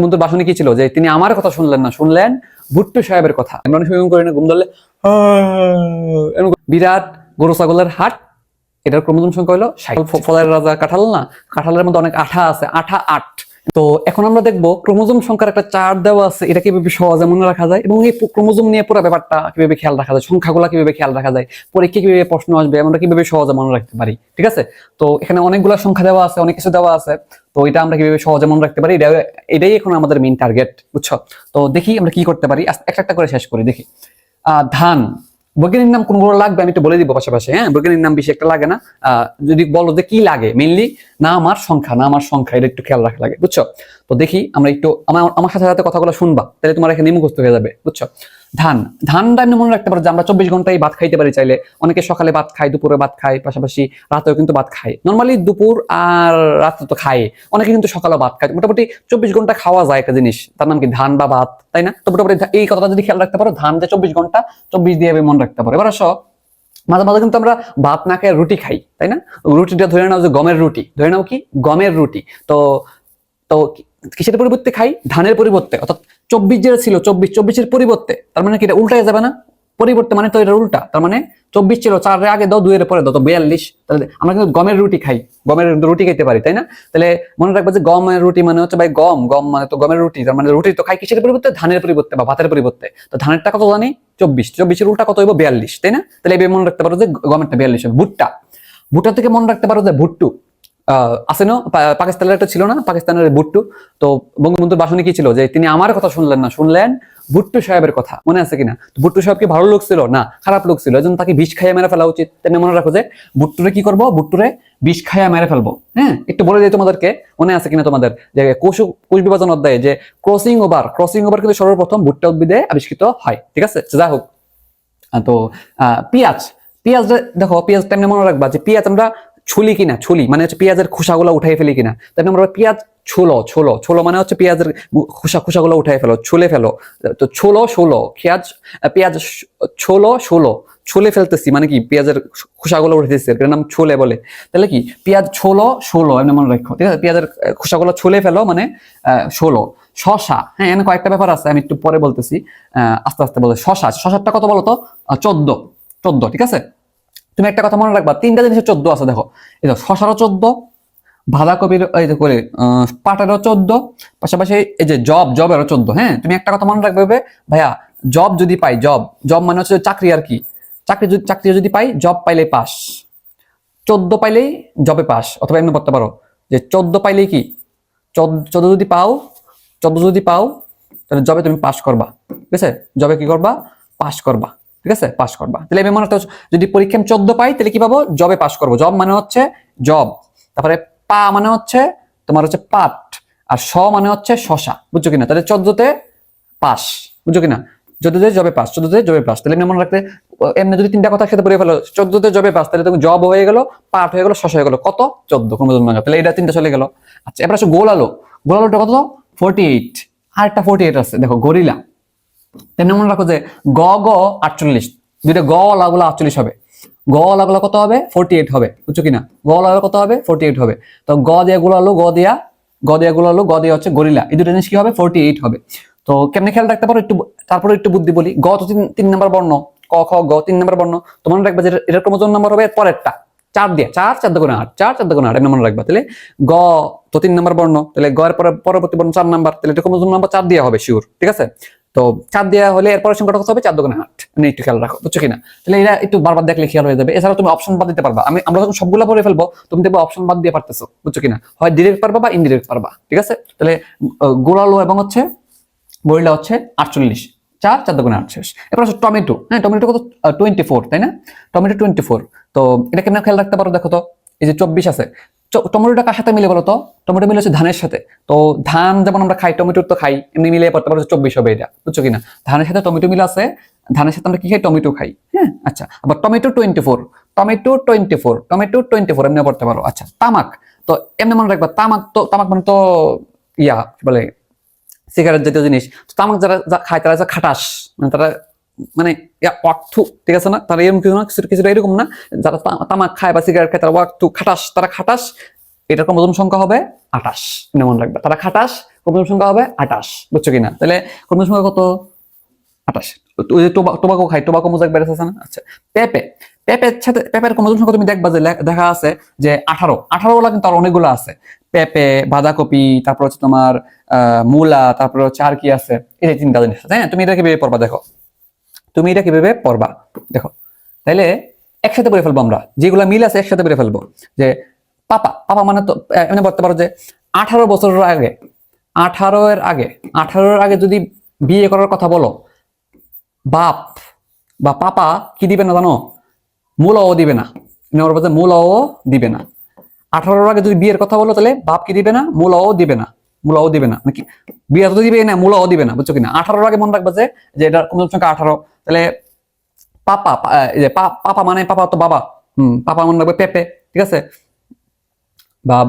বঙ্গবন্ধুর ভাষণে কি ছিল? যে তিনি আমার কথা শুনলেন না, শুনলেন ভুট্টো সাহেবের কথা। আমরা অনেক সময় না, ঘুম ধরলে বিরাট গরু ছাগলের হাট, এটার ক্রমোজম সংখ্যা হলো। ফলের রাজা কাঁঠাল না, কাঁঠালের মধ্যে অনেক আঠা আছে, আঠা আট। তো এখন আমরা দেখব ক্রোমোজোম সংখ্যার একটা চার্ট দেওয়া আছে, এটা কীভাবে সহজে মনে রাখা যায় এবং এই ক্রোমোজোম নিয়ে পুরো ব্যাপারটা কীভাবে খেয়াল রাখা যায়, সংখ্যাগুলো কীভাবে খেয়াল রাখা যায়, পরীক্ষা কীভাবে প্রশ্ন আসবে, আমরা কীভাবে সহজে মনে রাখতে পারি, ঠিক আছে? তো এখানে অনেকগুলো সংখ্যা দেওয়া আছে, অনেক কিছু দেওয়া আছে। তো এটা আমরা কীভাবে সহজে মনে রাখতে পারি? এটা এটাই এখন আমাদের মেইন টার্গেট বুঝছ? তো দেখি আমরা কি করতে পারি। একটা একটা করে শেষ করি, দেখি। ধান। বৈজ্ঞানিক নাম কোনগুলো লাগবে? আমি একটু বলে দিব পাশাপাশি হ্যাঁ? বৈজ্ঞানিক নাম বেশি একটা লাগে না। যদি বলো যে কি লাগে? মেইনলি না আমার সংখ্যা না আমার সংখ্যা, এটা একটু খেয়াল রাখা লাগে, বুঝছ? তো দেখি আমরা একটু আমার আমার সাথে সাথে কথাগুলো শুনবা, তাহলে তোমার এখানে মুখস্থ হয়ে যাবে, বুঝছ? ধান ধানটা এমনি মনে রাখতে পারো যে আমরা চব্বিশ ঘন্টায় ভাত খাইতে পারি চাইলে। অনেকে সকালে ভাত খায়, দুপুরে ভাত খায়, পাশাপাশি রাতেও কিন্তু ভাত খায়। নর্মালি দুপুর আর রাতে তো খায়। অনেকে কিন্তু সকালে ভাত খায়। মোটামুটি চব্বিশ ঘণ্টা খাওয়া যায় একটা জিনিস। তার নাম কি? ধান বা ভাত, তাই না? তো মোটামুটি এই কথাটা যদি খেয়াল রাখতে পারো, ধান যে চব্বিশ ঘণ্টা, চব্বিশ দিয়ে মনে রাখতে পারো। এবার আসো, মাঝে মাঝে কিন্তু আমরা ভাত না খেয়ে রুটি খাই, তাই না? রুটিটা ধরে নাও যে গমের রুটি। ধরে নাও কি? গমের রুটি। তো তো কিসের পরিবর্তে খাই? ধানের পরিবর্তে। অর্থাৎ চব্বিশ যেটা ছিল, চব্বিশ, চব্বিশের পরিবর্তে, তার মানে কি এটা উল্টায় যাবে না? পরিবর্তে মানে তো এটা উল্টা, তার মানে চব্বিশ ছিল চারের আগে দাও দুইয়ের পরে দাও, তো বিয়াল্লিশ, তাহলে আমরা কিন্তু গমের রুটি খাই, গমের রুটি খাইতে পারি, তাই না? তাহলে মনে রাখব যে গমের রুটি মানে হচ্ছে ভাই গম গম মানে তো গমের রুটি, তার মানে রুটি তো খাই কিসের পরিবর্তে? ধানের পরিবর্তে বা ভাতের পরিবর্তে। তো ধানেরটা কত জানি? চব্বিশ, চব্বিশের উল্টা কত হইব? বিয়াল্লিশ, তাই না? তাহলে এবার মনে রাখতে পারো যে গমেরটা বিয়াল্লিশ হবে। ভুট্টা ভুট্টা থেকে মনে রাখতে পারো যে ভুট্টু আছে না? পাকিস্তানের একটা ছিল না? পাকিস্তানের ভুট্টু তো বঙ্গবন্ধুর ভাষণে কি ছিল? যে তিনি আমার কথা শুনলেন না। শুনলেন ভুট্টু সাহেবের কথা। মনে আছে কিনা? তো ভুট্টু সাহেব কি ভালো লোক ছিল? না, খারাপ লোক ছিল। এজন্য তাকে বিষ খাইয়া মেরে ফেলা উচিত। তেমনি মনে রাখো যে ভুট্টুরে কি করব? ভুট্টুরে বিষ খাইয়া মেরে ফেলব। হ্যাঁ? একটু বলে দিই তোমাদেরকে। মনে আছে কিনা তোমাদের? যে কোষ কোষ বিভাজন অধ্যায়ে যে ক্রসিং ওভার ক্রসিং ওভার কিন্তু সর্বপ্রথম ভুট্টা উদ্ভিদে আবিষ্কৃত হয়। ঠিক আছে? যা হোক। তো পেঁয়াজ। পেঁয়াজ দেখো, পেঁয়াজ তেমনি মনে রাখবা যে পেঁয়াজ আমরা ছুলি কিনা, ছুলি মানে হচ্ছে পেঁয়াজের খোসাগুলো উঠাই ফেলি কিনা। তেমনি আমরা পেঁয়াজ ছোলো ছোলো ছোলো মানে হচ্ছে পেঁয়াজের খোসা, খোসাগুলো উঠাই ফেলো, ছুলে ফেলো। তো ছোলো ষোলো পেঁয়াজ পেঁয়াজ ছোলো ষোলো ছুলে ফেলতেছি মানে কি, পেঁয়াজের খোসাগুলো উঠেতেছি এর নাম ছোলে বলে। তাহলে কি, পেঁয়াজ ছোলো ষোলো এমনি মনে রাখো, ঠিক আছে? পেঁয়াজের খোসাগুলো ছুলে ফেলো মানে ষোলো শশা হ্যাঁ এখানে কয়েকটা ব্যাপার আছে, আমি একটু পরে বলতেছি আস্তে আস্তে বলতে শশা শশাটা কত বলো তো চোদ্দ চোদ্দ, ঠিক আছে? তুমি একটা কথা মনে রাখবা, তিনটা জিনিসের চোদ্দ আছে, দেখো। এই দেখো শশারও চোদ্দ বাঁধাকপির এই করে পাটেরও চোদ্দ, পাশাপাশি এই যে জব, জবেরও চোদ্দ হ্যাঁ? তুমি একটা কথা মনে রাখবে, ভাইয়া, জব যদি পাই, জব জব মানে হচ্ছে চাকরি আর কি। চাকরি যদি চাকরি যদি পাই, জব পাইলে পাস। চোদ্দ পাইলেই জবে পাস, অথবা এমনি করতে পারো, যে চোদ্দ পাইলেই কি? চোদ্দ যদি পাও, চোদ্দ যদি পাও, তাহলে জবে তুমি পাস করবা, ঠিক আছে? জবে কি করবা? পাস করবা। ঠিক আছে? পাস করবা। তাহলে আমি মনে হচ্ছে যদি পরীক্ষা আমি চোদ্দ পাই, তাহলে কি পাবো? জবে পাস করব। জব মানে হচ্ছে জব তারপরে পা মানে হচ্ছে, তোমার হচ্ছে পাট। আর স মানে হচ্ছে শশা। বুঝছ কিনা? তাহলে চোদ্দতে পাস বুঝছ কিনা? চোদ্দতে জবে পাস চোদ্দতে জবে পাস তাহলে মনে রাখতে, এমনি যদি তিনটা কথা একসাথে পড়ে ফেলো, চোদ্দতে জবে পাস তাহলে তুমি জব হয়ে গেল, পাট হয়ে গেল, শশা হয়ে গেল। কত? চোদ্দ, কোনো ভাঙা তাহলে এটা তিনটা চলে গেল। আচ্ছা এবার আসো গোল আলো। গোল কত? ফোর্টি এইট আর একটা ফোর্টি এইট আছে। দেখো, গরিলা। তেমনি মনে রাখো যে গ গ, আটচল্লিশ। দুইটা গ লাগুলো আটচল্লিশ হবে। গ লাগুলো কত হবে? ফোর্টি এইট হবে। বুঝছ কিনা? গ লাগুলো কত হবে? ফোর্টি এইট হবে। তো গ দিয়ে গুলো গ দিয়া গ দিয়া গুলো গ দিয়ে হচ্ছে গরিলা। এই দুটো জিনিস কি হবে? ফোর্টি এইট হবে। তো কেমনে খেয়াল রাখতে পারো? একটু তারপরে একটু বুদ্ধি বলি। গ তো তিন তিন নম্বর বর্ণ। ক, খ, গ, তিন নম্বর বর্ণ। তো মনে রাখবে যে এটার ক্রমজন নম্বর হবে পরেরটা। চার দিয়ে। চার চার দুগুণে আট। চার চার দুগুণে আট। এমনি মনে রাখবা। তাহলে গ তো তিন নম্বর বর্ণ। তাহলে গ এর পরে পরবর্তী বর্ণ চার নাম্বার। তাহলে এটা ক্রমজন নম্বর চার দেওয়া হবে শিওর ঠিক আছে? তো চার দেওয়া হলে এরপরের সংখ্যাটা কত হবে চার দুগুণে আট। মানে একটু খেয়াল রাখো, বুঝছ কিনা? তাহলে এটা একটু বারবার দেখলে খেয়াল হয়ে যাবে। এছাড়া তুমি অপশন বাদ দিতে পারবা। আমি আমরা যখন সবগুলো পড়ে ফেলব, তুমি দেখব অপশন বাদ দিয়ে পারতেছো, বুঝছ কিনা? হয় ডিরেক্ট পারবা বা ইনডিরেক্ট পারবা, ঠিক আছে? তাহলে গোড়ালো এবং হচ্ছে বইটা হচ্ছে আটচল্লিশ। চার চার দোকানে আট শেষ। এবার হচ্ছে টমেটো। হ্যাঁ টমেটো কত? টোয়েন্টি ফোর তাই না? টমেটো টোয়েন্টি ফোর তো এটা কেন খেয়াল রাখতে পারো, দেখো তো। এই যে চব্বিশ আছে। টমেটোটা কার সাথে মিলে বলো তো টমেটো মিলে হচ্ছে ধানের সাথে। তো ধান যেমন আমরা খাই, টমেটোর তো খাই, এমনি মিলে পড়তে পারো চব্বিশ হবে এটা, বুঝছ কিনা? ধানের সাথে টমেটো মিলে আছে, ধানের সাথে আমরা কি খাই? টমেটো খাই হ্যাঁ? আচ্ছা আবার tomato twenty four tomato twenty four tomato twenty four এমনি পড়তে পারো। আচ্ছা তামাক, তো এমনি মনে রাখবা, তামাক তো, তামাক মানে তো ইয়া বলে সিগারেট জাতীয় জিনিস। তামাক যারা খায়, তারা খাটাস মানে তারা মানে ইয়া ঠিক আছে না? তারা এরকম কিছু না, কিছু কিছুটা এরকম না। যারা তামাক খায় বা সিগারেট খায়, তারা ওয়াক্থু, খাটাস, তারা খাটাস, এটার ক্রমোজম সংখ্যা হবে আটাশ। মনে রাখবে। তারা খাটাস, ক্রোমোজোম সংখ্যা হবে আঠাশ বুঝছ কিনা? তাহলে ক্রোমোজোম সংখ্যা কত? আঠাশ ওই যে টোবা- টোবাকো খাই টোবাকো মোজাক বেড়েছে আছে না? আচ্ছা। পেঁপে। পেঁপের সাথে পেঁপের ক্রোমোজোম সংখ্যা তুমি দেখবা যে দেখা আছে যে আঠারো। আঠারো গুলা কিন্তু আর অনেকগুলো আছে। পেঁপে, বাঁধাকপি, তারপর হচ্ছে তোমার মূলা, তারপর হচ্ছে আর কি আছে? এই তিনটা জিনিস আছে। না তুমি এটাকে কীভাবে পড়বা দেখো। তুমি এটা কীভাবে পড়বা? দেখো, তাইলে একসাথে করে ফেলব আমরা। যেগুলো মিল আছে একসাথে করে ফেলব। যে পাপা পাপা মানে তো এমনি বলতে পারো যে আঠারো বছরের আগে, আঠারো এর আগে আঠারোর আগে যদি বিয়ে করার কথা বলো, বাপ বা পাপা কি দিবে না জানো? মূলও দিবে না। নেওয়ার পথে মূলও দিবে না। আঠারোর আগে যদি বিয়ের কথা বলো, তাহলে বাপ কি দিবে না? মূলও দিবে না। মূলও দিবে না। নাকি বিয়ে তো দিবে না, মূলও দিবে না। বুঝছ কিনা আঠারোর আগে মনে রাখবে যে এটা কোন সংখ্যা আঠারো। তাহলে পাপা যে পাপা মানে পাপা তো বাবা। হম, পাপা মনে রাখবে পেপে, ঠিক আছে? বাপ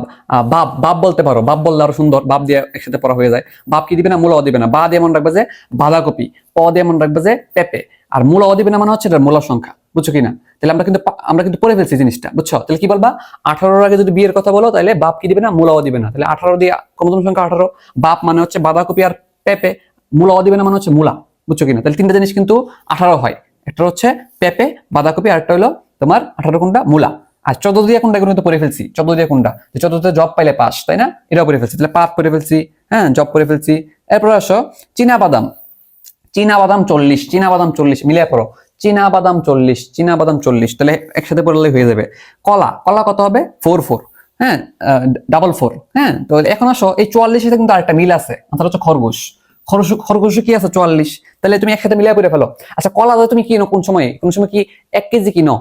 বাপ বাপ বলতে পারো, বাপ বললে আরও সুন্দর, বাপ দিয়ে একসাথে পড়া হয়ে যায়। বাপ কি দিবে না, মূলাও দিবে না। বা দিয়ে মনে রাখবে যে বাঁধাকপি, প দিয়ে মনে রাখবে যে পেঁপে। আর মূলাও দিবে না মানে হচ্ছে এটা মূলার সংখ্যা, বুঝছ কিনা? তাহলে আমরা কিন্তু আমরা কিন্তু পড়ে ফেলছি জিনিসটা, বুঝছ? তাহলে কি বলবা? আঠারোর আগে যদি বিয়ের কথা বলো, তাহলে বাপ কি দিবে না, মূলাও দিবে না। তাহলে আঠারো দিয়ে ক্রমতম সংখ্যা আঠারো, বাপ মানে হচ্ছে বাঁধাকপি আর পেঁপে, মূলাও দিবে না মানে হচ্ছে মূলা। বুঝছ কিনা? তাহলে তিনটা জিনিস কিন্তু আঠারো হয়। একটা হচ্ছে পেঁপে, বাঁধাকপি, আর একটা হলো তোমার আঠারো কোনটা মূলা। আর চোদ্দ দিয়ে কোনটা এগুলো তো পড়ে ফেলছি? চোদ্দ দিয়ে কোনটা চোদ্দতে জব পাইলে পাস তাই না? এটাও পড়ে ফেলছি। তাহলে পাপ করে ফেলছি হ্যাঁ জব করে ফেলছি। এরপর আসো চীনা বাদাম চীনা বাদাম চল্লিশ চীনা বাদাম চল্লিশ, মিলিয়ে পড়ো। চীনা বাদাম চল্লিশ চীনা বাদাম চল্লিশ, তাহলে একসাথে পড়লে হয়ে যাবে। কলা কলা কত হবে? ফোর ফোর হ্যাঁ ডাবল ফোর হ্যাঁ তো এখন আসো, এই চুয়াল্লিশের সাথে কিন্তু আরেকটা মিল আছে। অর্থাৎ হচ্ছে খরগোশ। খরগোশ খরগোশ কি আছে? চুয়াল্লিশ। তাহলে তুমি একসাথে মিলিয়ে পড়ে ফেলো। আচ্ছা কলা তুমি কিনো? কোন সময়? কোন সময় কি এক কেজি কিনো?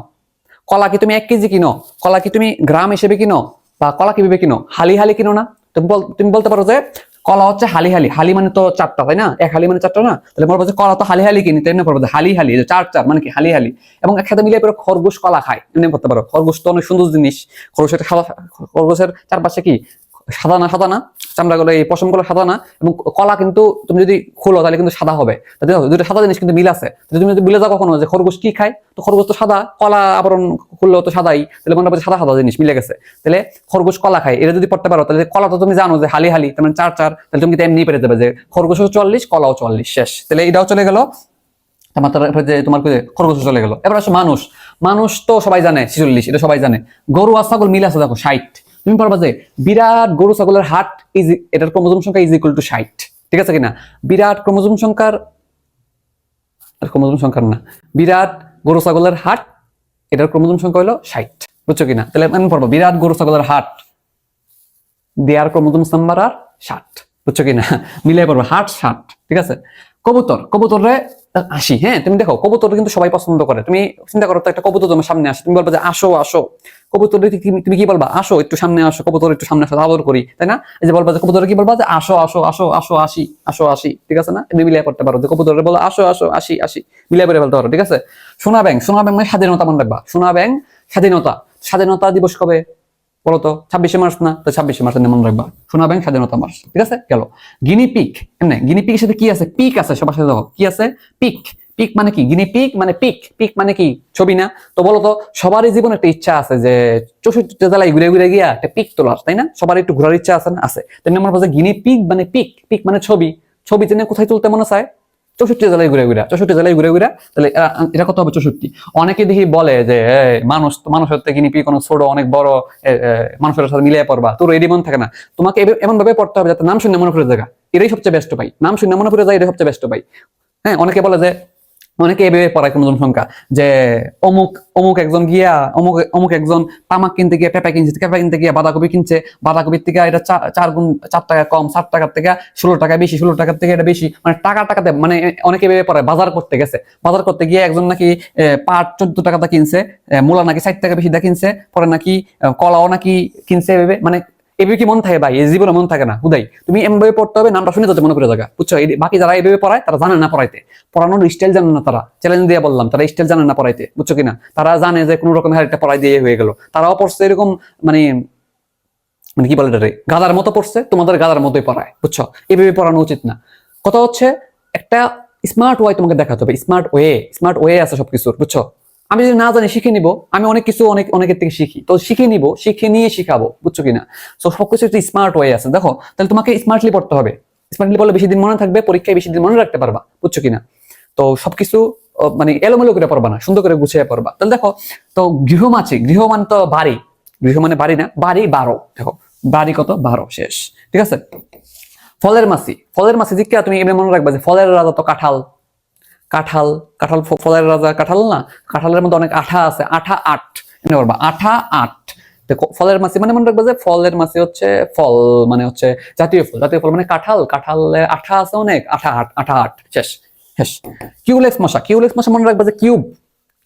কলা কি তুমি এক কেজি কিনো? কলা কি তুমি গ্রাম হিসেবে কিনো? বা কলা কীভাবে কিনো? হালি হালি কিনো না? তুমি বলতে পারো যে কলা হচ্ছে হালি হালি। হালি মানে তো চারটা, তাই না? এক হালি মানে চারটা না? তাহলে বলব যে কলা তো হালি হালি কিনি করব যে হালি হালি চার চার মানে কি? হালি হালি। এবং একসাথে মিলিয়ে পরে খরগোশ কলা খায়। এমনি করতে পারো। খরগোশ তো অনেক সুন্দর জিনিস। খরগোশের সাদা খরগোশের চারপাশে কি? সাদা না সাদা না চামড়াগুলো এই পশমগুলো সাদা না এবং কলা কিন্তু তুমি যদি খোলো তাহলে কিন্তু সাদা হবে। দুটো সাদা জিনিস কিন্তু মিল আছে। তুমি যদি মিলে যাও কখনো যে খরগোশ কি খায়, তো খরগোশ তো সাদা, কলা আবরণ খুললেও তো সাদাই, তাহলে মনে হবে সাদা সাদা জিনিস মিলে গেছে। তাহলে খরগোশ কলা খায়, এটা যদি পড়তে পারো, তাহলে কলা তো তুমি জানো যে হালি হালি, তার মানে চার চার, তাহলে তুমি এমনি পেরে যাবে যে খরগোশও চল্লিশ, কলাও চল্লিশ, শেষ। তাহলে এটাও চলে গেল। যে তোমার খরগোশ চলে গেল। এবার আসো মানুষ। মানুষ তো সবাই জানে, ছিচল্লিশ, এটা সবাই জানে। গরু আর ছাগল মিল আছে দেখো, ষাট। তুমি পারবা যে বিরাট গরু ছাগলের হাট ইজ এটার ক্রোমোজোম সংখ্যা ইজ ইকুয়াল টু ষাট, ঠিক আছে কিনা? বিরাট ক্রোমোজোম সংখ্যার, আর ক্রোমোজোম সংখ্যার না, বিরাট গরু ছাগলের হাট, এটার ক্রোমোজোম সংখ্যা হলো ষাট, বুঝছ কিনা? তাহলে আমি পড়ব বিরাট গরু ছাগলের হাট, দেয়ার ক্রোমোজোম নাম্বার আর ষাট, বুঝছ কিনা? মিলাই পড়বে হাট ষাট, ঠিক আছে? কবুতর, কবুতরে আসি হ্যাঁ তুমি দেখো কবুতর কিন্তু সবাই পছন্দ করে। তুমি চিন্তা করো, তো একটা কবুতর তোমার সামনে আসে, তুমি বলবা যে, আসো আসো। কবুতর তুমি কি বলবা? আসো, একটু সামনে আসো, কবুতর একটু সামনে আসো, আদর করি। তাই না? এই যে বলবা যে কবুতর কি বলবা যে, আসো আসো আসো আসো, আসি আসো, আসি। ঠিক আছে না? তুমি মিলিয়ে করতে পারো। যে কবুতরে বলো আসো আসো, আসি আসি মিলিয়ে পড়ে ফেলতে পারো, ঠিক আছে? সোনা ব্যাংক সোনা ব্যাংক মানে স্বাধীনতা মনে রাখবা। সোনা ব্যাংক, স্বাধীনতা। স্বাধীনতা দিবস কবে? বলো তো ছাব্বিশে মার্চ না তো ছাব্বিশে মার্চ মনে রাখবা। সোনা ব্যাংক স্বাধীনতা মার্চ, ঠিক আছে? গেল। গিনি পিক, এমনি, গিনি পিকের সাথে কি আছে? পিক আছে, সবার সাথে দেখো। কি আছে? পিক। পিক মানে কি? গিনি পিক মানে পিক। পিক মানে কি? ছবি না? তো বলো তো সবারই জীবনে একটা ইচ্ছা আছে যে চৌষট্টি জেলায় ঘুরে ঘুরে গিয়া একটা পিক তোলার, তাই না? সবার একটু ঘোরার ইচ্ছা আছে না আছে। তেমনি আমার বলছে গিনি পিক মানে পিক। পিক মানে ছবি। ছবি জেনে কোথায় তুলতে মনে চায়? চৌষট্টি জেলায় ঘুরে ঘুরে, চৌষট্টি জেলায় ঘুরে ঘুরে, তাহলে এটা কত হবে চৌষট্টি? অনেকে দেখি বলে যে মানুষ, মানুষের থেকে নিপি কোনো ছোট অনেক বড় মানুষের সাথে মিলিয়ে পড়বা। তোর এরই মন থাকে না। তোমাকে এমন ভাবে পড়তে হবে যাতে নাম শুনে মনে করে জায়গা। এটাই সবচেয়ে ব্যস্ত পাই নাম শুনে মনে করে যায় এটাই সবচেয়ে ব্যস্ত পাই হ্যাঁ অনেকে বলে যে অনেকে এভাবে পড়ায় ক্রমজন সংখ্যা, যে অমুক অমুক একজন গিয়া, অমুক অমুক একজন তামাক কিনতে গিয়ে, পেঁপা কিনছে, পেঁপা কিনতে গিয়ে বাঁধাকপি কিনছে, বাঁধাকপির থেকে এটা চার গুণ, চার টাকা কম, সাত টাকার থেকে ষোলো টাকা বেশি, ষোলো টাকার থেকে এটা বেশি মানে টাকা টাকাতে মানে অনেকে এভাবে পড়ায়, বাজার করতে গেছে, বাজার করতে গিয়ে একজন নাকি পাট চোদ্দ টাকাটা কিনছে মূলা নাকি ষাট টাকা বেশি দা কিনছে, পরে নাকি কলাও নাকি কিনছে এভাবে মানে এভাবে কি মন থাকে ভাই? এই জীবনে মন থাকে না। হুদাই, তুমি এমন ভাবে পড়তে হবে, নামটা শুনে যাতে মনে করে জায়গা। বুঝছ? বাকি যারা এইভাবে পড়ায়, তারা জানে না পড়াইতে। পড়ানোর স্টাইল জানে না তারা। চ্যালেঞ্জ দিয়ে বললাম, তারা স্টাইল জানে না পড়াইতে। বুঝছ কিনা? তারা জানে যে কোনো রকম একটা পড়াই দিয়ে হয়ে গেল। তারাও পড়ছে এরকম মানে মানে কি বলে রে গাদার মতো পড়ছে, তোমাদের গাদার মতোই পড়ায়। বুঝছ? এভাবে পড়ানো উচিত না। কথা হচ্ছে, একটা স্মার্ট ওয়ে তোমাকে দেখাতে হবে। স্মার্ট ওয়ে স্মার্ট ওয়ে আছে সবকিছুর। বুঝছ? আমি যদি না জানি, শিখে নিব। আমি অনেক কিছু অনেক, অনেকের থেকে শিখি। তো শিখে নিব, শিখে নিয়ে শিখাবো, বুঝছ কিনা? তো সবকিছু একটা স্মার্ট ওয়ে আছে। দেখো, তাহলে তোমাকে স্মার্টলি পড়তে হবে। স্মার্টলি পড়লে বেশি দিন মনে থাকবে, পরীক্ষায় বেশি দিন মনে রাখতে পারবা, বুঝছ কিনা? তো সবকিছু মানে এলোমেলো করে পড়বা না, সুন্দর করে গুছিয়ে পড়বা। তাহলে দেখো, তো গৃহ মাছি গৃহ মানে তো বাড়ি। গৃহ মানে বাড়ি না? বাড়ি বারো। দেখো, বাড়ি কত? বারো, শেষ। ঠিক আছে? ফলের মাসি ফলের মাসি দিকে তুমি এমনি মনে রাখবা যে ফলের রাজা তো কাঁঠাল। কাঁঠাল কাঁঠাল ফলের রাজা কাঁঠাল না? কাঁঠালের মধ্যে অনেক আঠা আছে। আঠা আট। এমনি বলবা, আঠা আট। ফলের মাসি মানে মনে রাখবা যে ফলের মাসি হচ্ছে ফল মানে হচ্ছে জাতীয় ফল। জাতীয় ফল মানে কাঁঠাল। কাঁঠালে আঠা আছে অনেক। আঠা আট আঠা আট। শেষ শেষ। কিউলেক্স মশা। কিউলেক্স মশা মনে রাখবা যে কিউব।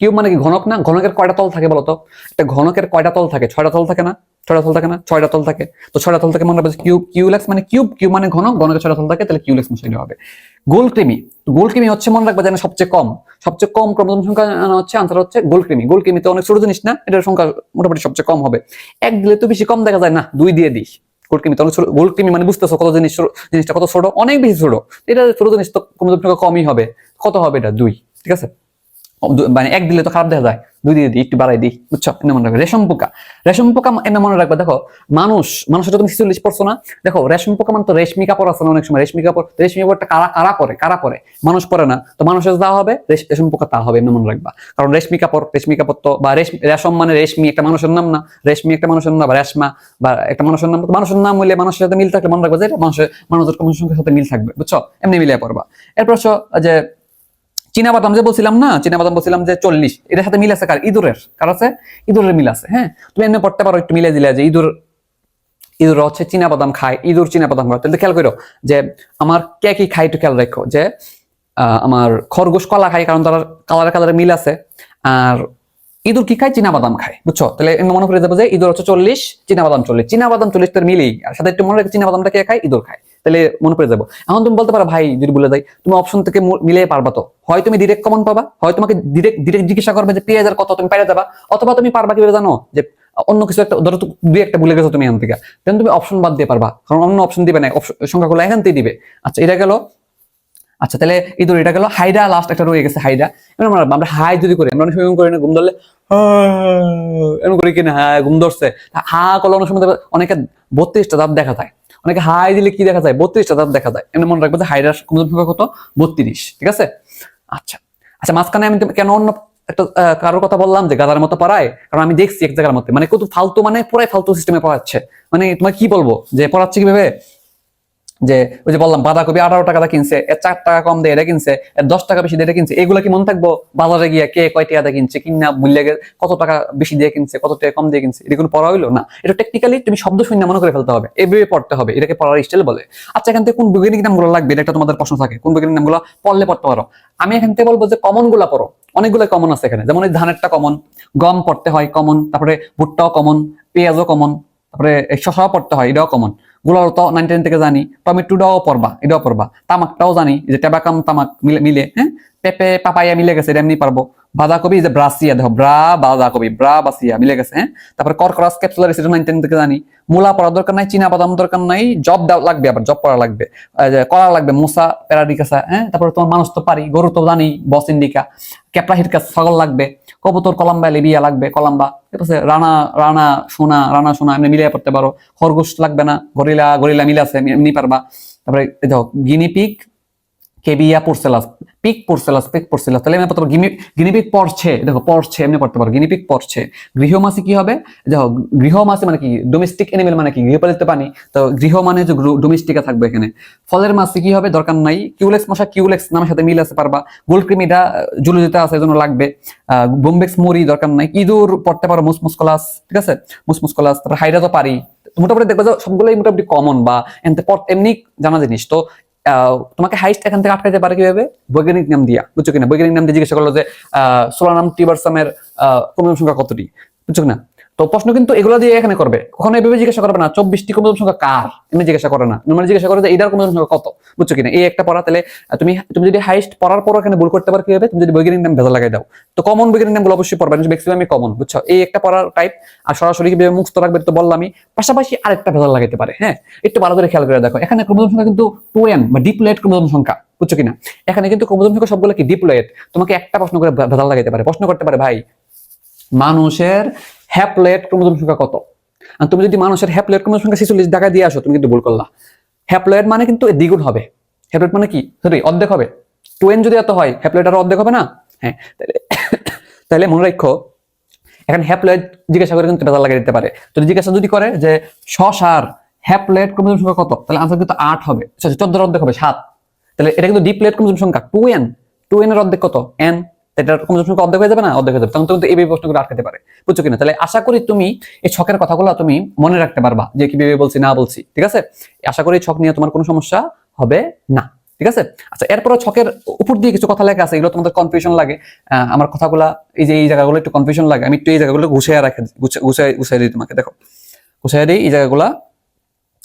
কিউব মানে কি, ঘনক না? ঘনকের কয়টা তল থাকে বলতো? একটা ঘনকের কয়টা তল থাকে? ছয়টা তল থাকে না? ছয়টা তল থাকে না? ছয়টা তল থাকে। তো ছয়টা তল থাকে মনে রাখবে কিউব কিউলেক্স মানে কিউব কিউব মানে ঘনক ঘনকের ছয়টা তল থাকে, তাহলে কিউলেক্স মশাই হবে। গোলকৃমি। গোলকৃমি হচ্ছে মনে রাখবে যেন সবচেয়ে কম। সবচেয়ে কম ক্রমজম সংখ্যা হচ্ছে আনসার হচ্ছে গোলকৃমি। গোলকৃমি তো অনেক ছোট জিনিস না, এটার সংখ্যা মোটামুটি সবচেয়ে কম হবে। এক দিলে তো বেশি কম দেখা যায় না, দুই দিয়ে দিস। ছোট গোলকৃমি মানে বুঝতেছো কত জিনিস জিনিসটা কত ছোট? অনেক বেশি ছোট। এটা ছোট জিনিস তো ক্রমজম সংখ্যা কমই হবে। কত হবে এটা? দুই। ঠিক আছে? মানে এক দিলে তো খারাপ দেখা যায়, দুই দিয়ে দিই একটু বাড়াই দিই, বুঝছ? এনে মনে রাখবে রেশম পোকা। রেশম পোকা এনে মনে রাখবে, দেখো, মানুষ, মানুষের তুমি ছিচল্লিশ পড়ছো না, দেখো, রেশম পোকা মানে তো রেশমি কাপড় আছে না অনেক সময়। রেশমি কাপড় রেশমি কাপড়টা কারা কারা পরে? কারা পরে? মানুষ পরে না। তো মানুষের যা হবে রেশম পোকা তা হবে এমনি মনে রাখবা। কারণ রেশমি কাপড় রেশমি কাপড় তো বা রেশমি রেশম মানে রেশমি একটা মানুষের নাম না। রেশমি একটা মানুষের নাম বা রেশমা বা একটা মানুষের নাম তো মানুষের নাম হইলে মানুষের সাথে মিল থাকলে মনে রাখবে যে মানুষের মানুষের সাথে মিল থাকবে, বুঝছ? এমনি মিলিয়ে পড়বা। এরপর যে চীনা বাদাম যে বলছিলাম না চীনা বাদাম বলছিলাম যে চল্লিশ, এটার সাথে মিল আছে কার? ইঁদুরের। কার আছে? ইঁদুরের মিল আছে হ্যাঁ? তুমি এমনি পড়তে পারো, একটু মিলে দিলে যে ইঁদুর ইঁদুর হচ্ছে চীনা বাদাম খায়, ইঁদুর চীনা বাদাম খায়। তাহলে খেয়াল করো যে আমার কে কি খায় একটু খেয়াল রাখো যে আমার খরগোশ কলা খায়, কারণ তার কালারে কালারে মিল আছে, আর ইঁদুর কি খায়? চীনা বাদাম খায়। বুঝছ? তাহলে মনে করে যাব যে ইঁদুর হচ্ছে চল্লিশ চীনা বাদাম চল্লিশ। বাদাম চল্লিশ তার মিলেই। আর সাথে একটু মনে রাখো চীনা বাদামটা কে খায়? ইঁদুর খায়। তাহলে মনে করে যাব এখন তুমি বলতে পারো, ভাই, যদি বলে দেয়, তুমি অপশন থেকে মু- মিলিয়ে পারবা তো। হয় তুমি ডিরেক্ট কমন পাবা, হয় তোমাকে ডিরেক্ট ডিরেক্ট জিজ্ঞাসা করবে যে পেঁয়াজের কত? তুমি পেরে যাবা। অথবা তুমি পারবা কীভাবে জানো? যে অন্য কিছু একটা ধরো দুই একটা ভুলে গেছো তুমি এখান থেকে। তুমি অপশন বাদ দিয়ে পারবা। কারণ অন্য অপশন দিবে না। সংখ্যাগুলো এখান থেকে দিবে। আচ্ছা এটা গেল আচ্ছা তাহলে ইঁদুর এটা গেল হাইডা লাস্ট একটা রয়ে গেছে হাইডা। এবার আমরা আমরা হাই যদি করি, আমরা অনেক সময় করি না, ঘুম ধরলে এরকম করি কিনা হ্যাঁ ঘুম ধরছে। হা করলে অনেক সময় অনেকে বত্রিশটা দাঁত দেখা যায়। অনেকে হাই দিলে কি দেখা যায়? বত্রিশটা দাঁত দেখা যায়। এমনি মনে রাখবে যে হাইডার কুমদম সংখ্যা কত? বত্রিশ, ঠিক আছে? আচ্ছা। আচ্ছা মাঝখানে আমি কেন অন্য একটা কারোর কথা বললাম যে গাদার মতো পড়ায়? কারণ আমি দেখছি এক জায়গার মধ্যে। মানে কত ফালতু মানে পুরাই ফালতু সিস্টেমে পড়াচ্ছে। মানে তোমার কি বলব? যে পড়াচ্ছে কীভাবে? যে ওই যে বললাম, বাঁধাকপি আঠারো টাকা কিনছে এর চার টাকা কম দিয়ে এটা কিনছে এর দশ টাকা বেশি দিয়ে এটা কিনছে, এগুলো কি মনে থাকব? বাজারে গিয়ে কে কয় টাকা কিনছে, কিনা মূল্যে কত টাকা বেশি দিয়ে কিনছে, কত টাকা কম দিয়ে কিনছে, এটা কোনো পড়া হইল না। এটা টেকনিক্যালি তুমি শব্দ শূন্য মনে করে ফেলতে হবে, এভাবে পড়তে হবে, এটাকে পড়ার স্টাইল বলে। আচ্ছা এখান থেকে কোন বৈজ্ঞানিক নামগুলো লাগবে, এটা একটা তোমাদের প্রশ্ন থাকে, কোন বৈজ্ঞানিক নামগুলো পড়লে পড়তে পারো। আমি এখান থেকে বলব যে কমনগুলা পড়ো অনেকগুলো কমন আছে এখানে, যেমন এই ধানেরটা কমন গম পড়তে হয় কমন তারপরে ভুট্টাও কমন পেঁয়াজও কমন তারপরে শশাও পড়তে হয়, এটাও কমন গুলাও তো নাইন টেন থেকে জানি টমেটোটাও পড়বা, এটাও পড়বা। তামাকটাও জানি যে টেবাকাম তামাক মিলে মিলে হ্যাঁ? পেঁপে পাপাইয়া মিলে গেছে, এটা এমনি পারব। বাঁধাকপি যে ব্রাসিয়া, দেখো, ব্রা, বাঁধাকপি, ব্রা, বাসিয়া, মিলে গেছে হ্যাঁ? তারপরে করকরাস ক্যাপসুলারিস এটা নাইন টেন থেকে জানি। মূলা পড়ার দরকার নাই, চীনা বাদাম দরকার নাই জব দেওয়া লাগবে আবার জব পড়া লাগবে। কলা লাগবে, মুসা প্যারাডিকাসা হ্যাঁ? তারপরে তোমার মানুষ তো পারি, গরু তো জানি, বস, ইন্ডিকা ক্যাপরা হিটকাস ছাগল লাগবে। কবুতর কলাম্বা লিবিয়া লাগবে কলম্বা ঠিক আছে রানা রানা সোনা রানা সোনা, এমনি মিলিয়ে পড়তে পারো। খরগোশ লাগবে না, গরিলা গরিলা মিলে আছে, এমনি পারবা। তারপরে দেখো guinea pig Cavia porcellus pick porcellus pick porcellus তাহলে আমি গিনিপিক পড়ছে, দেখো পড়ছে, এমনি পড়তে পারো। গিনিপিক পড়ছে। গৃহমাসি কি হবে? দেখো, গৃহমাসি মানে কি? ডোমেস্টিক এনিমেল মানে কি? গৃহপালিত প্রাণী। তো গৃহ মানে যে ডোমেস্টিকা থাকবে এখানে। ফলের মাসি কি হবে? দরকার নাই। কিউলেক্স মশা কিউলেক্স নামের সাথে মিল আছে, পারবা। গোলক্রিমিটা জুলুজিতে আছে, এজন্য লাগবে। বোম্বেক্স মরি দরকার নাই। ইঁদুর পড়তে পারো মুসমুসকলাস ঠিক আছে? মুসমুসকলাস তারপর হাইডা তো পারি। মোটামুটি দেখব সবগুলোই মোটামুটি কমন বা এমনি জানা জিনিস। তো তোমাকে হাইস্ট এখান থেকে আটকাইতে পারে কীভাবে? বৈজ্ঞানিক নাম দিয়া, বুঝছ কিনা? বৈজ্ঞানিক নাম দিয়ে জিজ্ঞাসা করল যে সোলানাম টিবারসামের, আহ সংখ্যা কতটি? বুঝছ কিনা? তো প্রশ্ন কিন্তু এগুলো দিয়ে এখানে করবে। কখনো এভাবে জিজ্ঞাসা করবে না, চব্বিশটি ক্রোমোজোম সংখ্যা কার? এমনি জিজ্ঞাসা করে না। মানে জিজ্ঞাসা করে যে এটার ক্রোমোজোম সংখ্যা কত? বুঝছ কিনা? এই একটা পড়া, তাহলে তুমি তুমি যদি হাইস্ট পড়ার পর এখানে ভুল করতে পারো কীভাবে? তুমি যদি বৈজ্ঞানিক নাম ভেজা লাগাই দাও। তো কমন বৈজ্ঞানিক নামগুলো অবশ্যই পড়বে ম্যাক্সিমামই কমন বুঝছ? এই একটা পড়ার টাইপ আর সরাসরি কীভাবে মুক্ত রাখবে তো বললামই, পাশাপাশি আরেকটা ভেজাল লাগাইতে পারে হ্যাঁ? একটু ভালো করে খেয়াল করে দেখো, এখানে ক্রোমোজোম সংখ্যা কিন্তু টু এন বা ডিপ্লয়েড ক্রোমোজোম সংখ্যা, বুঝছ কিনা? এখানে কিন্তু ক্রোমোজোম সংখ্যা সবগুলো কি? ডিপ্লয়েড তোমাকে একটা প্রশ্ন করে ভেজাল লাগাইতে পারে। প্রশ্ন করতে পারে, ভাই, মানুষের হ্যাপ্লয়েড ক্রোমোজোম সংখ্যা কত? আর তুমি যদি মানুষের হ্যাপ্লয়েড ক্রোমোজোম সংখ্যা ছেচল্লিশ টাকা দিয়ে আসো, তুমি কিন্তু ভুল করলা। হ্যাপ্লয়েড মানে কিন্তু দ্বিগুণ হবে। হ্যাপ্লয়েড মানে কি? সরি অর্ধেক হবে। টু যদি এত হয় হ্যাপ্লয়েড আরও অর্ধেক হবে না? হ্যাঁ তাহলে তাহলে মনে রাখো, এখন হ্যাপ্লয়েড জিজ্ঞাসা করে কিন্তু রেজাল্ট লাগিয়ে দিতে পারে। যদি জিজ্ঞাসা যদি করে যে শশার হ্যাপ্লয়েড ক্রোমোজোম সংখ্যা কত? তাহলে আনসার কিন্তু আট হবে। চোদ্দ অর্ধেক হবে, সাত। তাহলে এটা কিন্তু ডিপ্লয়েড ক্রোমোজোম সংখ্যা। টু এন টু এন এর অর্ধেক কত? এন ক্রোমোজোম সংখ্যা অর্ধেক হয়ে যাবে না, অর্ধেক হয়ে যাবে। তখন কিন্তু এই প্রশ্নগুলো আটকাতে পারে। বুঝছ কিনা? তাহলে আশা করি তুমি এই ছকের কথাগুলো তুমি মনে রাখতে পারবা যে কীভাবে বলছি, না বলছি। ঠিক আছে? আশা করি ছক নিয়ে তোমার কোনো সমস্যা হবে না। ঠিক আছে? আচ্ছা এরপরে ছকের উপর দিয়ে কিছু কথা লেখা আছে, এগুলো তোমাদের কনফিউশন লাগে। আমার কথাগুলা, এই যে এই জায়গাগুলো একটু কনফিউশন লাগে, আমি একটু এই জায়গাগুলো গুছিয়ে রাখে গুছিয়ে গুছিয়ে দিই তোমাকে, দেখো। গুছিয়ে দিই এই জায়গাগুলা,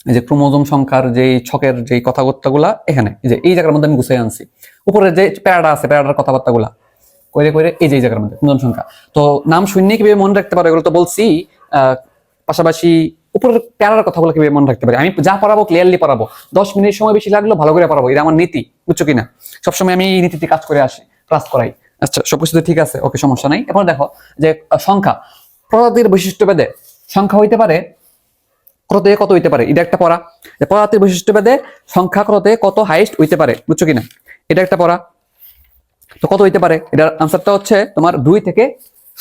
এই যে ক্রোমোজোম সংখ্যার যে ছকের যে কথাবার্তাগুলা এখানে যে এই জায়গার মধ্যে আমি গুছিয়ে আনছি। উপরে যে প্যারাটা আছে প্যারাটার কথাবার্তাগুলা কইরে কইরে এই যে, এই জায়গার মধ্যে ক্রোমোজোম সংখ্যা। তো নাম শূন্য কীভাবে মনে রাখতে পারো এগুলো তো বলছি পাশাপাশি উপরের প্যারার কথাগুলো কীভাবে মনে রাখতে পারি? আমি যা পড়াবো ক্লিয়ারলি পড়াবো। দশ মিনিট সময় বেশি লাগল, ভালো করে পড়াবো। এটা আমার নীতি, বুঝছ কিনা? সবসময় আমি এই নীতিতে কাজ করে আসি ক্লাস করাই। আচ্ছা সবকিছু তো ঠিক আছে, ওকে, সমস্যা নাই। এরপর দেখো যে সংখ্যা। প্রজাতির বৈশিষ্ট্য ভেদে সংখ্যা হইতে পারে কততে কত হইতে পারে? এটা একটা পড়া। পদার্থের বৈশিষ্ট্য ভেদে সংখ্যা কততে কত হাইস্ট হইতে পারে? বুঝছ কিনা? এটা একটা পড়া। তো কত হইতে পারে? এটার আনসারটা হচ্ছে তোমার দুই থেকে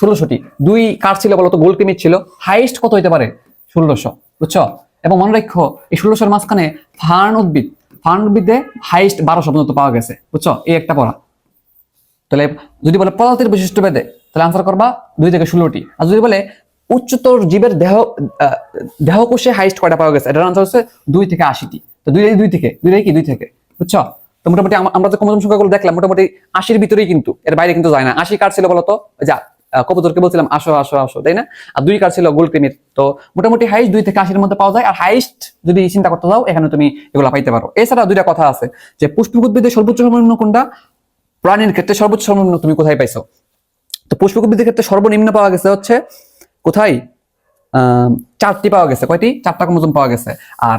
ষোলোশোটি। দুই কার ছিল বলতো গোল কিমিট ছিল। হাইস্ট কত হইতে পারে? ষোলোশো। বুঝছ? এবং মনে রাখো, এই ষোলোশোর মাঝখানে ফার্ন উদ্ভিদ, ফার্ন উদ্ভিদে হাইস্ট বারোশো পর্যন্ত পাওয়া গেছে। বুঝছ? এই একটা পড়া। তাহলে যদি বলে পদার্থের বৈশিষ্ট্য ভেদে, তাহলে আনসার করবা দুই থেকে ষোলোটি। আর যদি বলে উচ্চতর জীবের দেহ দেহকোষে হাইস্ট কয়টা পাওয়া গেছে? এটার আনসার হচ্ছে দুই থেকে আশিটি। তো দুই দুই থেকে। দুই কি? দুই থেকে। বুঝছ? তো মোটামুটি আমরা যে ক্রোমোজোম সংখ্যাগুলো দেখলাম, মোটামুটি আশির ভিতরেই কিন্তু, এর বাইরে কিন্তু যায় না। আশি কার ছিল বলতো? যা কবুতরকে বলছিলাম, আসো আসো আসো, তাই না? আর দুই কার ছিল গোল ক্রিমির তো মোটামুটি হাইস্ট দুই থেকে আশির মধ্যে পাওয়া যায়, আর হাইস্ট যদি চিন্তা করতে যাও, এখানে তুমি এগুলো পাইতে পারো। এছাড়া দুইটা কথা আছে, যে পুষ্পিক উদ্ভিদের সর্বোচ্চ সর্বনিম্ন কোনটা? প্রাণীর ক্ষেত্রে সর্বোচ্চ সর্বনিম্ন তুমি কোথায় পাইছো? তো পুষ্পক উদ্ভিদের ক্ষেত্রে সর্বনিম্ন পাওয়া গেছে হচ্ছে, কোথায়? চারটি পাওয়া গেছে, কয়টি? চারটা ক্রোমোজোম পাওয়া গেছে। আর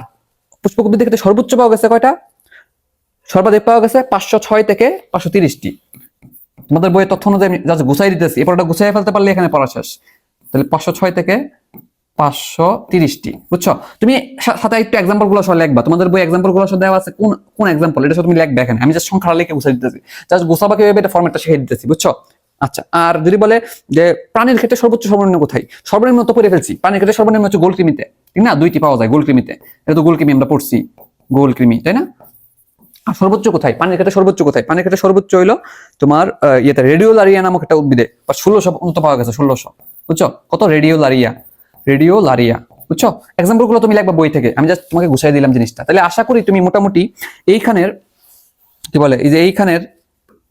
পুষ্পক উদ্ভিদের ক্ষেত্রে সর্বোচ্চ পাওয়া গেছে কয়টা? সর্বাধিক পাওয়া গেছে পাঁচশো ছয় থেকে পাঁচশো তিরিশটি। তোমাদের বইয়ের তথ্য অনুযায়ী জাস্ট গুছাই দিতেছি। এরপর ওটা গুছাই ফেলতে পারলে এখানে পড়া শেষ। তাহলে পাঁচশো ছয় থেকে পাঁচশো তিরিশটি, বুঝছ? তুমি সাথে একটু এক্সাম্পলগুলো সব লিখবা। তোমাদের বই এক্সাম্পলগুলো সব দেওয়া আছে কোন কোন এক্সাম্পল এটা সব তুমি লিখবে এখানে। আমি জাস্ট সংখ্যা লিখে গুছাই দিতেছি। জাস্ট গোছাবা কীভাবে এটা ফর্মেটটা শিখে দিতেছি, বুঝছ? আচ্ছা আর যদি বলে যে প্রাণীর ক্ষেত্রে সর্বোচ্চ সর্বনিম্ন কোথায়? সর্বনিম্ন তো পড়ে ফেলছি। প্রাণীর ক্ষেত্রে সর্বনিম্ন হচ্ছে গোল কৃমিতে ঠিক না? দুইটি পাওয়া যায় গোল কৃমিতে এটা তো গোল কৃমি আমরা পড়ছি। গোল কৃমি তাই না? সর্বোচ্চ কোথায়? পানির ক্ষেত্রে সর্বোচ্চ কোথায়? পানির ক্ষেত্রে সর্বোচ্চ হইল তোমার ইয়েতে রেডিওলারিয়া নামক একটা উদ্ভিদে। বা ষোলোশো পর্যন্ত পাওয়া গেছে, ষোলোশো। বুঝছ? কত রেডিও লারিয়া? রেডিও লারিয়া। বুঝছ? এক্সাম্পলগুলো তুমি লাগবা বই থেকে। আমি জাস্ট তোমাকে গুছাই দিলাম জিনিসটা। তাহলে আশা করি তুমি মোটামুটি এইখানের, কি বলে, এই যে এইখানের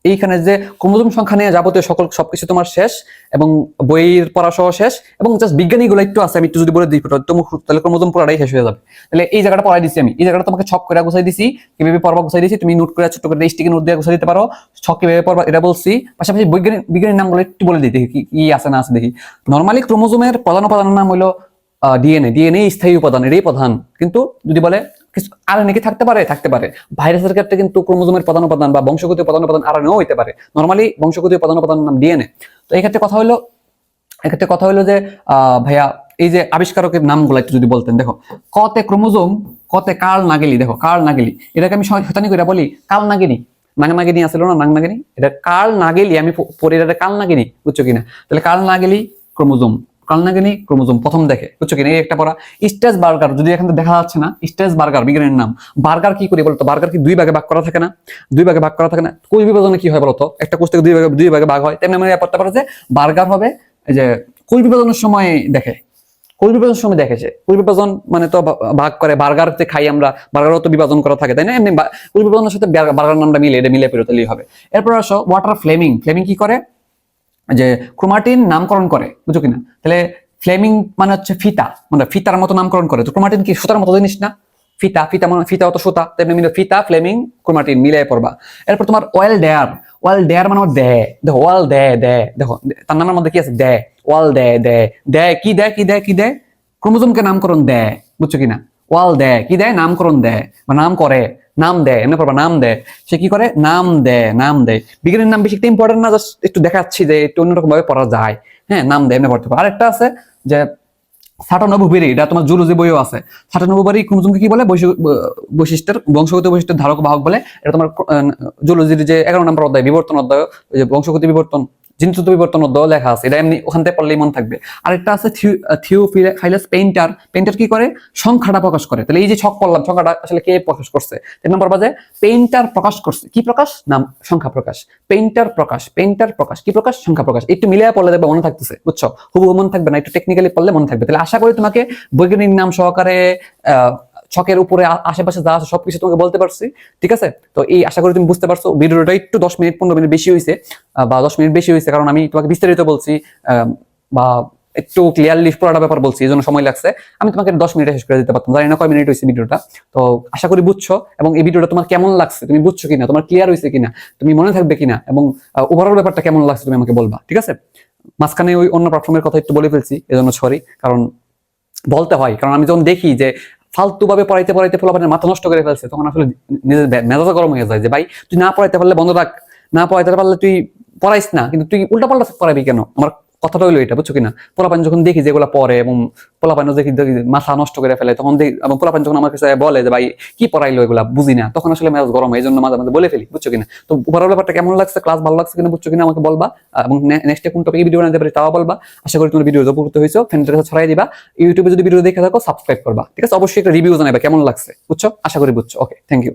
এইখানে যে ক্রোমোজোম সংখ্যা নিয়ে যাবতীয় সকল সবকিছু তোমার শেষ এবং বইয়ের পড়া সহ শেষ এবং জাস্ট বিজ্ঞানীগুলো একটু আছে, আমি একটু যদি বলে দিই তোমার তাহলে ক্রোমোজোম পড়াটাই শেষ হয়ে যাবে। তাহলে এই জায়গাটা পড়াই দিছি আমি। এই জায়গাটা তোমাকে ছক করে গুছাই দিছি, কীভাবে পড়বা গুছাই দিছি, তুমি নোট করে ছোট করে স্টিকি নোট দিয়ে গুছাই দিতে পারো। ছক কীভাবে পড়বা, এটা বলছি। পাশাপাশি বৈজ্ঞানিক বিজ্ঞানীর নামগুলো একটু বলে দিই, দেখি কি আছে না আছে দেখি। নর্মালি ক্রোমোজোমের প্রধান উপাদানের নাম হলো ডিএনএ ডিএনএ স্থায়ী উপাদান, এটাই প্রধান। কিন্তু যদি বলে কিছু আরএনএ কি থাকতে পারে? থাকতে পারে। ভাইরাসের ক্ষেত্রে কিন্তু ক্রোমোজোমের প্রধান উপাদান বা বংশগত উপাদান আরএনএও হইতে পারে। নর্মালি বংশগত প্রধান উপাদানের নাম ডিএনএ। তো এই ক্ষেত্রে কথা হলো এক্ষেত্রে কথা হলো যে ভাইয়া, এই যে আবিষ্কারকের নামগুলো একটু যদি বলতেন। দেখো, কতে ক্রোমোজোম, কতে কার্ল নাগেলি দেখো, কার্ল নাগেলি এটাকে আমি শতানি করে বলি কাল নাগিনি। নাং নাগিনি আসলো না? নাং নাগিনি? এটা কার্ল নাগেলি আমি প- পড়ি, এটা কাল নাগিনি। বুঝছ কিনা? তাহলে কাল নাগেলি ক্রোমোজোম। কাল নাগিনি ক্রোমোজোম প্রথম দেখে, বুঝছ কিনা এই একটা পড়া। স্টেজ বার্গার, যদি এখানে দেখা যাচ্ছে না স্টেজ বার্গার, বিজ্ঞানের নাম। বার্গার কি করি বলতো? বার্গার কি দুই ভাগে ভাগ করা থাকে না? দুই ভাগে ভাগ করা থাকে না। কোষ বিভাজনে কি হয় বলতো? একটা কোষ থেকে দুই ভাগে দুই ভাগে ভাগ হয়। তেমনি আমরা পড়তে পারো যে বার্গার হবে যে কোষ বিভাজনের সময় দেখে। কোষ বিভাজনের সময় দেখেছে কোষ বিভাজন মানে তো ভাগ করে, বার্গার যে খাই আমরা, বার্গারও তো বিভাজন করা থাকে, তাই না? এমনি কোষ বিভাজনের সাথে বার্গার নামটা মিলে, এটা মিলে পেরোতেই হবে। এরপর আসো ওয়াটার ফ্লেমিং ফ্লেমিং কি করে? যে ক্রোমাটিন নামকরণ করে বুঝো কিনা? তাহলে ফ্লেমিং মানে হচ্ছে ফিতা মানে ফিতার মতো নামকরণ করে। তো ক্রোমাটিন কি সুতার মতো জিনিস না? ফিতা ফিতা মানে ফিতা অত সুতা, তেমনি মিলে ফিতা, ফ্লেমিং, ক্রোমাটিন মিলে পড়বা। এরপর তোমার অয়েল ডেয়ার, ওয়াল ডেয়ার মানে দে, দেখো, ওয়াল দে দে, দেখো, তার নামের মধ্যে কি আছে? দে, ওয়াল দে দে দে, কি দে কি দে কি দে? ক্রোমোজোমকে নামকরণ দে, বুঝছ কিনা? ওয়াল দে, কি দেয় নামকরণ দেয় বা নাম করে, নাম দেয় এমনি পড়বা, নাম দেয় সে কি করে? নাম দেয় নাম দেয় বিজ্ঞানের নাম বেশি একটা ইম্পর্টেন্ট না জাস্ট একটু দেখাচ্ছি যে একটু অন্যরকম ভাবে পড়া যায়। হ্যাঁ নাম দেয় এমনি পড়তে পারে। আরেকটা আছে যে সাটানব্বই এটা তোমার জুলজি বইও আছে। সাটানব্বই ক্রোমোজোমকে কি বলে? বৈশিষ্ট্যের, বংশগত বৈশিষ্ট্যের ধারক বাহক বলে। এটা তোমার জুলজির যে এগারো নম্বর অধ্যায়, বিবর্তন অধ্যায় যে বংশগত বিবর্তন। জিনতত্ত্ব বিবর্তন অধ্যায় লেখা আছে, এটা এমনি ওখান থেকে পড়লেই মন থাকবে। আরেকটা আছে থিওফাইলাস পেইন্টার পেইন্টার কি করে? সংখ্যাটা প্রকাশ করে। তাহলে এই যে ছক পড়লাম, সংখ্যাটা আসলে কে প্রকাশ করছে? তিন নম্বর বাজে পেইন্টার প্রকাশ করছে। কি প্রকাশ? নাম, সংখ্যা প্রকাশ। পেইন্টার প্রকাশ পেইন্টার প্রকাশ। কি প্রকাশ? সংখ্যা প্রকাশ। একটু মিলিয়ে পড়লে দেখবে মনে থাকতেছে, বুঝছ? হুবহু মনে থাকবে না, একটু টেকনিক্যালি পড়লে মনে থাকবে। তাহলে আশা করি তোমাকে বৈজ্ঞানিক নাম সহকারে ছকের উপরে আশেপাশে যা আছে সবকিছু তোমাকে বলতে পারছি, ঠিক আছে? তো এই আশা করি তুমি বুঝতে পারছ, ভিডিওটা একটু দশ মিনিট, পনেরো মিনিট বেশি হয়েছে বা দশ মিনিট বেশি হয়েছে কারণ আমি তোমাকে বিস্তারিত বলছি বা একটু ক্লিয়ারলি পুরোটা ব্যাপার বলছি, এই জন্য সময় লাগছে। আমি তোমাকে দশ মিনিটে শেষ করে দিতে পারতাম, জানি না কয় মিনিট হয়েছে ভিডিওটা। তো আশা করি বুঝছ, এবং এই ভিডিওটা তোমার কেমন লাগছে, তুমি বুঝছ কিনা, তোমার ক্লিয়ার হয়েছে কিনা, তুমি মনে থাকবে কিনা, এবং ওভারঅল ব্যাপারটা কেমন লাগছে তুমি আমাকে বলবা, ঠিক আছে? মাঝখানে ওই অন্য প্ল্যাটফর্মের কথা একটু বলে ফেলছি, এজন্য সরি কারণ বলতে হয়, কারণ আমি যখন দেখি যে ফালতু ভাবে পড়াইতে পড়াইতে পোলাপানের মাথা নষ্ট করে ফেলছে, তখন আসলে নিজের মেজাজ গরম হয়ে যায় যে, ভাই, তুই না পড়াইতে পারলে বন্ধ রাখ না পড়াইতে পারলে তুই পড়াইস না, কিন্তু তুই উল্টা পাল্টা পড়াবি কেন? আমার কথাটা হইল এটা, বুঝছ কিনা? পোলাপান যখন দেখি যে এগুলো পড়ে এবং পোলাপান দেখি মাথা নষ্ট করে ফেলে, তখন দেখি এবং পোলাপান যখন আমার কাছে বলে যে, ভাই, কি পড়াইলো এগুলা? বুঝি না। তখন আসলে মেজাজ গরম এই জন্য মাঝে মাঝে বলে ফেলি, বুঝছ কিনা? তো উপরের ব্যাপারটা কেমন লাগছে? ক্লাস ভালো লাগছে কিনা? বুঝছ কিনা? আমাকে বলবা। এবং নেক্সট কোন টপিকে ভিডিও বানাতে পারি তাও বলবা। আশা করি তোমার ভিডিও উপকৃত হয়েছো। ফ্রেন্ডের কাছে ছড়াই দিবা। ইউটিউবে যদি ভিডিও দেখে থাকো সাবস্ক্রাইব করবা। ঠিক আছে? অবশ্যই একটা রিভিউ জানাবে কেমন লাগছে? বুঝছ? আশা করি বুঝছ। Okay thank you